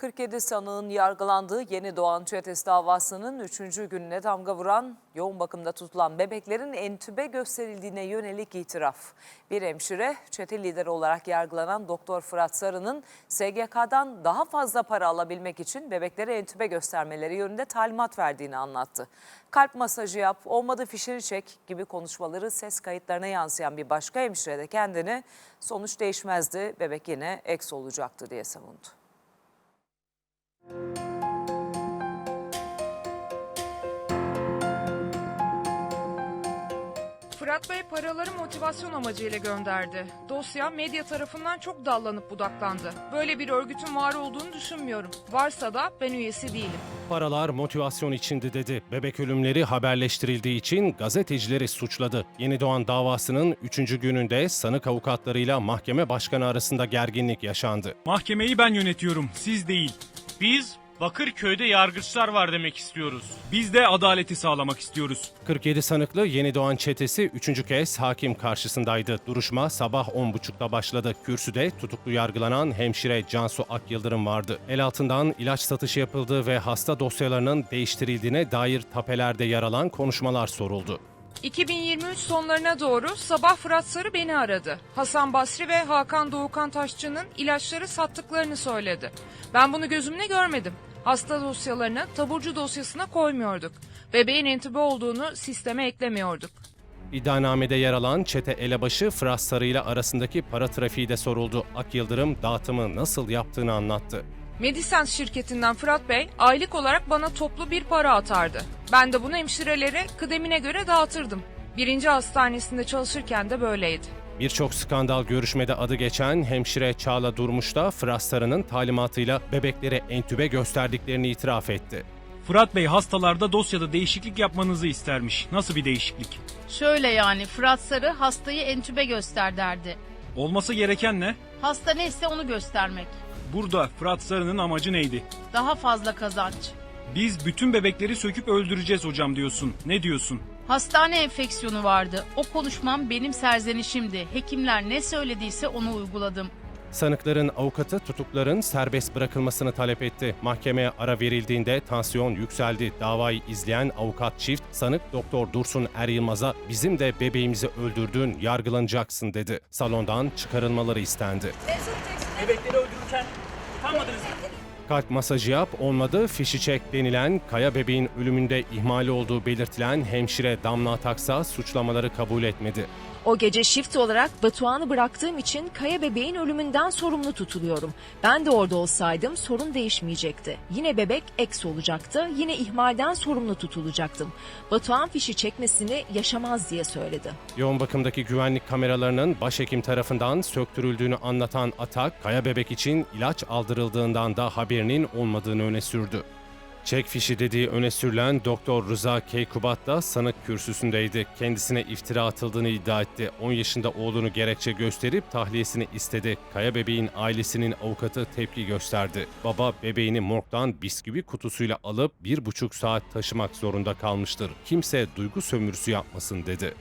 47 sanığın yargılandığı yeni doğan çetesi davasının 3. gününe damga vuran yoğun bakımda tutulan bebeklerin entübe gösterildiğine yönelik itiraf. Bir hemşire çete lideri olarak yargılanan Doktor Fırat Sarı'nın SGK'dan daha fazla para alabilmek için bebeklere entübe göstermeleri yönünde talimat verdiğini anlattı. Kalp masajı yap, olmadı fişini çek gibi konuşmaları ses kayıtlarına yansıyan bir başka hemşire de kendini sonuç değişmezdi, bebek yine eks olacaktı diye savundu. Fırat Bey paraları motivasyon amacıyla gönderdi. Dosya medya tarafından çok dallanıp budaklandı. Böyle bir örgütün var olduğunu düşünmüyorum. Varsa da ben üyesi değilim. Paralar motivasyon içindi dedi. Bebek ölümleri haberleştirildiği için gazetecileri suçladı. Yeni doğan davasının 3. gününde sanık avukatlarıyla mahkeme başkanı arasında gerginlik yaşandı. Mahkemeyi ben yönetiyorum, siz değil. Biz Bakırköy'de yargıçlar var demek istiyoruz. Biz de adaleti sağlamak istiyoruz. 47 sanıklı Yeni Doğan çetesi 3. kez hakim karşısındaydı. Duruşma sabah 10.30'da başladı. Kürsüde tutuklu yargılanan hemşire Cansu Akyıldırım vardı. El altından ilaç satışı yapıldığı ve hasta dosyalarının değiştirildiğine dair tapelerde yer alan konuşmalar soruldu. 2023 sonlarına doğru sabah Fırat Sarı beni aradı. Hasan Basri ve Hakan Doğukan Taşçı'nın ilaçları sattıklarını söyledi. Ben bunu gözümle görmedim. Hasta dosyalarını taburcu dosyasına koymuyorduk. Bebeğin entübe olduğunu sisteme eklemiyorduk. İddianamede yer alan çete elebaşı Fırat Sarı ile arasındaki para trafiği de soruldu. Ak Yıldırım dağıtımı nasıl yaptığını anlattı. Medisens şirketinden Fırat Bey aylık olarak bana toplu bir para atardı. Ben de bunu hemşirelere kıdemine göre dağıtırdım. Birinci hastanesinde çalışırken de böyleydi. Birçok skandal görüşmede adı geçen hemşire Çağla Durmuş da Fırat Sarı'nın talimatıyla bebeklere entübe gösterdiklerini itiraf etti. Fırat Bey hastalarda dosyada değişiklik yapmanızı istermiş. Nasıl bir değişiklik? Şöyle yani Fırat Sarı hastayı entübe göster derdi. Olması gereken ne? Hasta neyse onu göstermek. Burada Fırat Sarı'nın amacı neydi? Daha fazla kazanç. Biz bütün bebekleri söküp öldüreceğiz hocam diyorsun. Ne diyorsun? Hastane enfeksiyonu vardı. O konuşmam benim serzenişimdi. Hekimler ne söylediyse onu uyguladım. Sanıkların avukatı tutukların serbest bırakılmasını talep etti. Mahkemeye ara verildiğinde tansiyon yükseldi. Davayı izleyen avukat çift sanık Doktor Dursun Er Yılmaz'a bizim de bebeğimizi öldürdün yargılanacaksın dedi. Salondan çıkarılmaları istendi. Bebekleri öldürürken utanmadınız mı? Kalp masajı yap olmadı fişi çek denilen Kaya bebeğin ölümünde ihmali olduğu belirtilen hemşire Damla Ataksa suçlamaları kabul etmedi. O gece shift olarak Batuhan'ı bıraktığım için Kaya bebeğin ölümünden sorumlu tutuluyorum. Ben de orada olsaydım sorun değişmeyecekti. Yine bebek eks olacaktı. Yine ihmalden sorumlu tutulacaktım. Batuhan fişi çekmesini yaşamaz diye söyledi. Yoğun bakımdaki güvenlik kameralarının başhekim tarafından söktürüldüğünü anlatan Atak, Kaya bebek için ilaç aldırıldığından da haberinin olmadığını öne sürdü. Çek fişi dediği öne sürülen Doktor Rıza Keykubat da sanık kürsüsündeydi. Kendisine iftira atıldığını iddia etti. 10 yaşında oğlunu gerekçe gösterip tahliyesini istedi. Kaya bebeğin ailesinin avukatı tepki gösterdi. Baba bebeğini morgdan bisküvi kutusuyla alıp bir buçuk saat taşımak zorunda kalmıştır. Kimse duygu sömürüsü yapmasın dedi.